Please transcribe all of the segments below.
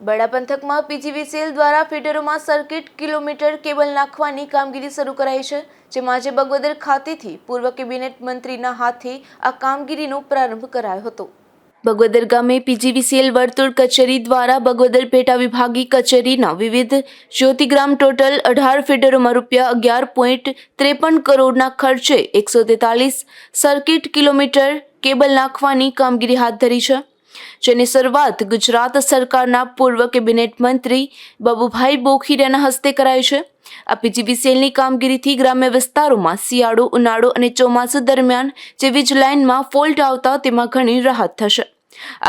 બડા પંથકમાં પીજીવીસીએલ દ્વારા ફીડરોમાં circuit kilometre cable નાખવાની કામગીરી શરૂ કરાઈ છે, જેમાં આજે બગવદર ખાતેથી પૂર્વ કેબિનેટ મંત્રીના હાથે આ કામગીરીનો પ્રારંભ કરાયો હતો. બગવદર ગામે પીજીવીસીએલ વર્તુળ કચેરી દ્વારા બગવદર પેટા વિભાગી કચેરીના વિવિધ જ્યોતિગ્રામ ટોટલ અઢાર ફીડરોમાં રૂપિયા અગિયાર પોઈન્ટ ત્રેપન કરોડના ખર્ચે એકસો તેતાલીસ સર્કિટ કિલોમીટર કેબલ નાખવાની કામગીરી હાથ ધરી છે. જેની શરૂઆત ગુજરાત સરકારના પૂર્વ કેબિનેટ મંત્રી બાબુભાઈ બોખીરિયાના હસ્તે કરાઈ છે. આ પીજીવીસીએલની કામગીરીથી ગ્રામ્ય વિસ્તારોમાં શિયાળો, ઉનાળો અને ચોમાસું દરમિયાન જે વીજ લાઇનમાં ફોલ્ટ આવતા તેમાં ઘણી રાહત થશે.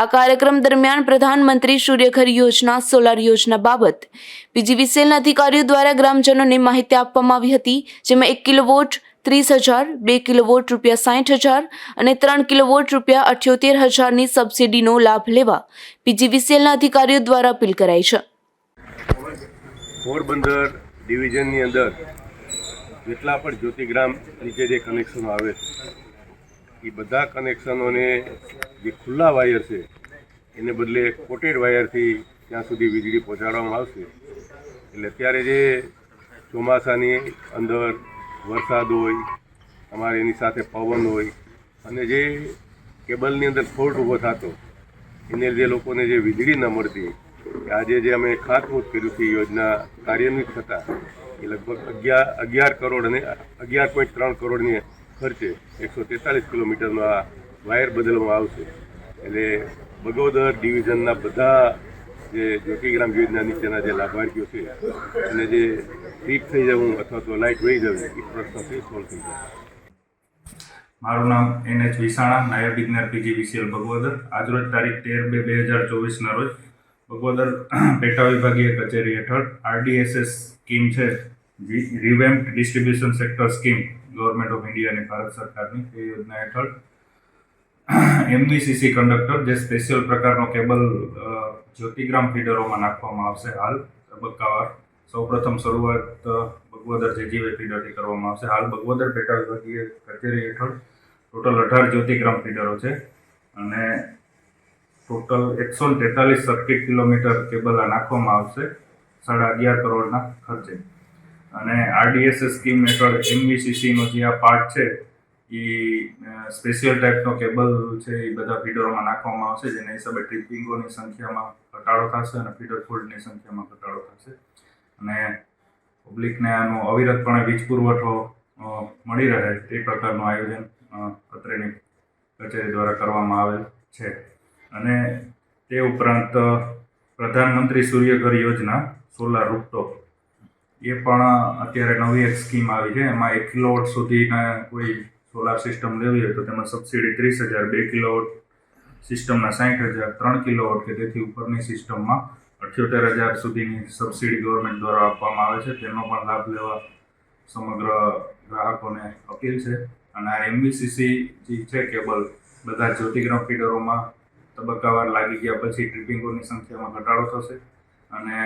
આ કાર્યક્રમ દરમિયાન પ્રધાનમંત્રી સૂર્યઘર યોજના, સોલાર યોજના બાબત પીજીવીસીએલના અધિકારીઓ દ્વારા ગ્રામજનોને માહિતી આપવામાં આવી હતી, જેમાં એક કિલોવોટ ત્રીસ હજાર, બે કિલોવોટ રૂપિયા સાઠ હજાર અને ત્રણ કિલોવોટ રૂપિયા અઠ્યોતેર હજારની સબસિડીનો લાભ લેવા પીજીવીસીએલના અધિકારીઓ દ્વારા અપીલ કરાઈ છે. પોરબંદર ડિવિઝનની અંદર જેટલા પણ જ્યોતિગ્રામ નીચે જે કનેક્શનો આવે છે, એ બધા કનેક્શનોને જે ખુલ્લા વાયર છે, એને બદલે કોટેડ વાયરથી ત્યાં સુધી વીજળી પહોંચાડવામાં આવશે. એટલે અત્યારે જે ચોમાસાની અંદર વરસાદ હોય, અમારે એની સાથે પવન હોય, અને જે કેબલની અંદર ફોલ્ટ ઊભો થતો, એને જે લોકોને જે વીજળી ન મળતી આજે જે અમે ખાતમુહૂર્ત કર્યું છે યોજના કાર્યાન્વિત થતા, એ લગભગ અગિયાર અગિયાર કરોડ અને અગિયાર પોઈન્ટ ત્રણ કરોડની ખર્ચે એકસો તેતાલીસ કિલોમીટરનો આ વાયર બદલવામાં આવશે. એટલે બગોદર ડિવિઝનના બધા જે જ્યોતિગ્રામ યોજના નીચેના જે લાભાર્થીઓ છે અને જે ટ્રીપ થઈ જવું અથવા તો લાઇટ વહી જવું, એ પ્રશ્ન સોલ્વ થઈ જાય મારું નામ એન એચ વિસાણા, નાયબ ઇજનેર પીજીવીસીએલ ભગવદર. આજરોજ તારીખ તેર બે બે હજાર ચોવીસના રોજ ભગવદર પેટા વિભાગીય કચેરી હેઠળ આરડીએસએસ સ્કીમ છે revamp distribution sector scheme government of ઇન્ડિયાની ભારત સરકારની એ યોજના હેઠળ. એમબીસીસી કંડક્ટર જે સ્પેશિયલ પ્રકારનો કેબલ જ્યોતિગ્રામ ફીડરોમાં નાખવામાં આવશે હાલ તબક્કાવાર. સૌપ્રથમ શરૂઆત બગવદર જેજીવે ફીડરથી કરવામાં આવશે. હાલ બગવદર પેટા વિભાગીય કચેરી હેઠળ ટોટલ અઢાર જ્યોતિગ્રામ ફીડરો છે અને ટોટલ એકસો તેતાલીસ સર્કિટ કિલોમીટર કેબલ નાખવામાં આવશે. સાડા અગિયાર કરોડના ખર્ચે. અને આરડીએસએસ સ્કીમ હેઠળ એમવીસીસીનો જે આ પાર્ટ છે એ સ્પેશિયલ ટાઈપનો કેબલ છે એ બધા ફીડરોમાં નાખવામાં આવશે, જેના હિસાબે ટ્રીપિંગોની સંખ્યામાં ઘટાડો થશે અને ફીડર ફોલ્ટની સંખ્યામાં ઘટાડો થશે. અને પબ્લિકને આનો અવિરતપણે વીજ પુરવઠો મળી રહે તે પ્રકારનું આયોજન અત્રેની કચેરી દ્વારા કરવામાં આવેલ છે. અને તે ઉપરાંત પ્રધાનમંત્રી સૂર્યઘર યોજના, સોલાર રૂપટોપ એ પણ અત્યારે નવી એક સ્કીમ આવી છે, એમાં એક કિલોવોટ સુધીના કોઈ સોલાર સિસ્ટમ લેવી હોય તો તેમાં સબસિડી ત્રીસ હજાર, બે કિલોવોટ સિસ્ટમના સાઠ હજાર, ત્રણ કિલોવોટ કે તેથી ઉપરની સિસ્ટમમાં અઠ્યોતેર હજાર સુધીની સબસિડી ગવર્મેન્ટ દ્વારા આપવામાં આવે છે. તેનો પણ લાભ લેવા સમગ્ર ગ્રાહકોને અપીલ છે. અને આ એમબીસીસી જે છે કેબલ, બધા જ્યોતિગ્રામ ફીડરોમાં તબક્કાવાર લાગી ગયા પછી ટ્રીપિંગોની સંખ્યામાં ઘટાડો થશે. અને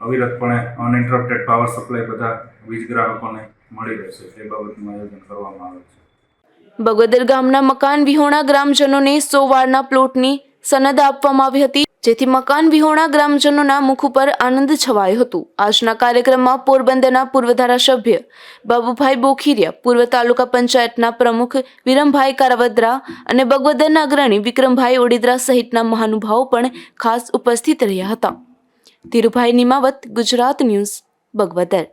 અવિરતપણે અનઇન્ટરપ્ટેડ પાવર સપ્લાય બધા વીજ ગ્રાહકોને મળી રહેશે તે બાબતનું આયોજન કરવામાં આવે છે. બગોદર ગામના મકાન વિહોણા ગ્રામજનોને સો વારના પ્લોટની સનદ આપવામાં આવી હતી, જેથી મકાન વિહોણા ગ્રામજનોના મુખ ઉપર આનંદ છવાયો હતો. આજના કાર્યક્રમમાં પોરબંદરના પૂર્વ ધારાસભ્ય બાબુભાઈ બોખીરિયા, પૂર્વ તાલુકા પંચાયતના પ્રમુખ વિરમભાઈ કારાવદ્રા અને બગવદરના અગ્રણી વિક્રમભાઈ ઓડિદ્રા સહિતના મહાનુભાવો પણ ખાસ ઉપસ્થિત રહ્યા હતા. ધીરુભાઈ નિમાવત, ગુજરાત ન્યૂઝ, બગવદર.